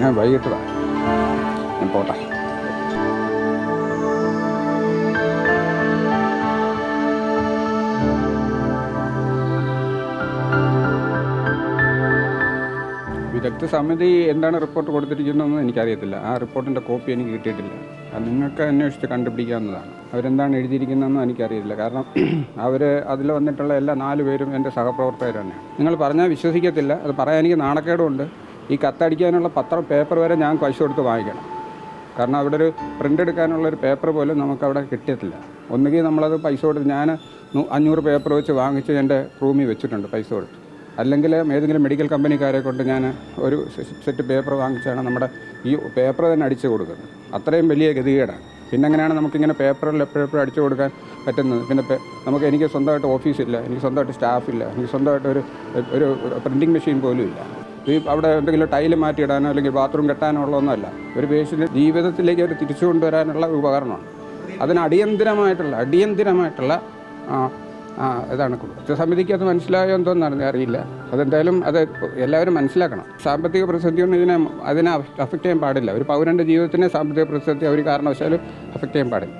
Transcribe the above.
ഞാൻ വൈകിട്ട് വാ. ഞാൻ പോട്ടെ. വിദഗ്ധ സമിതി എന്താണ് റിപ്പോർട്ട് കൊടുത്തിരിക്കുന്നതെന്ന് എനിക്കറിയത്തില്ല. ആ റിപ്പോർട്ടിന്റെ കോപ്പി എനിക്ക് കിട്ടിയിട്ടില്ല. അത് നിങ്ങൾക്ക് അന്വേഷിച്ച് കണ്ടുപിടിക്കാവുന്നതാണ്. അവരെന്താണ് എഴുതിയിരിക്കുന്നതെന്നും എനിക്കറിയില്ല കാരണം അവർ അതിൽ വന്നിട്ടുള്ള എല്ലാ നാല് പേരും എന്റെ സഹപ്രവർത്തകർ തന്നെയാണ്. നിങ്ങൾ പറഞ്ഞാൽ വിശ്വസിക്കത്തില്ല. അത് പറയാൻ എനിക്ക് നാണക്കേടുമുണ്ട് ഈ കത്തടിക്കാനുള്ള പത്രം പേപ്പർ വരെ ഞാൻ പൈസ കൊടുത്ത് വാങ്ങിക്കണം. കാരണം അവിടെ ഒരു പ്രിന്റ് എടുക്കാനുള്ള ഒരു പേപ്പർ പോലും നമുക്ക് നമുക്കവിടെ കിട്ടിയിട്ടില്ല. ഒന്നുകിൽ നമ്മളത് പൈസ കൊടുത്ത് ഞാൻ അഞ്ഞൂറ് പേപ്പർ വെച്ച് വാങ്ങിച്ച് എന്റെ റൂമിൽ വെച്ചിട്ടുണ്ട് പൈസ കൊടുത്ത്. അല്ലെങ്കിൽ ഏതെങ്കിലും മെഡിക്കൽ കമ്പനിക്കാരെ കൊണ്ട് ഞാൻ ഒരു സെറ്റ് പേപ്പർ വാങ്ങിച്ചാണ് നമ്മുടെ ഈ പേപ്പർ തന്നെ അടിച്ചു കൊടുക്കുന്നത്. അത്രയും വലിയ ഗതികേടാണ്. പിന്നെ എങ്ങനെയാണ് നമുക്കിങ്ങനെ പേപ്പറിൽ എപ്പോഴെപ്പോഴും അടിച്ചു കൊടുക്കാൻ പറ്റുന്നത്? പിന്നെ നമുക്ക് എനിക്ക് സ്വന്തമായിട്ട് ഓഫീസില്ല എനിക്ക് സ്വന്തമായിട്ട് സ്റ്റാഫില്ല എനിക്ക് സ്വന്തമായിട്ട് ഒരു ഒരു പ്രിന്റിങ് മെഷീൻ പോലും ഇല്ല. ഈ അവിടെ എന്തെങ്കിലും ടൈൽ മാറ്റിയിടാനോ അല്ലെങ്കിൽ ബാത്റൂം കെട്ടാനോ ഉള്ളതൊന്നുമല്ല ഒരു പേഷ്യന്റെ ജീവിതത്തിലേക്ക് അവർ തിരിച്ചു കൊണ്ടുവരാനുള്ള ഉപകരണമാണ്. അതിന് അടിയന്തിരമായിട്ടുള്ള അടിയന്തിരമായിട്ടുള്ള ഇതാണ് സമിതിക്ക് അത് മനസ്സിലായോ എന്തോ എന്നറിഞ്ഞ അറിയില്ല. അതെന്തായാലും അത് എല്ലാവരും മനസ്സിലാക്കണം. സാമ്പത്തിക പ്രതിസന്ധിയൊന്നും ഇതിനെ അതിനെ അഫക്റ്റ് ചെയ്യാൻ പാടില്ല. ഒരു പൗരന്റെ ജീവിതത്തിനെ സാമ്പത്തിക പ്രതിസന്ധി ഒരു കാരണവശാലും അഫക്റ്റ് ചെയ്യാൻ പാടില്ല.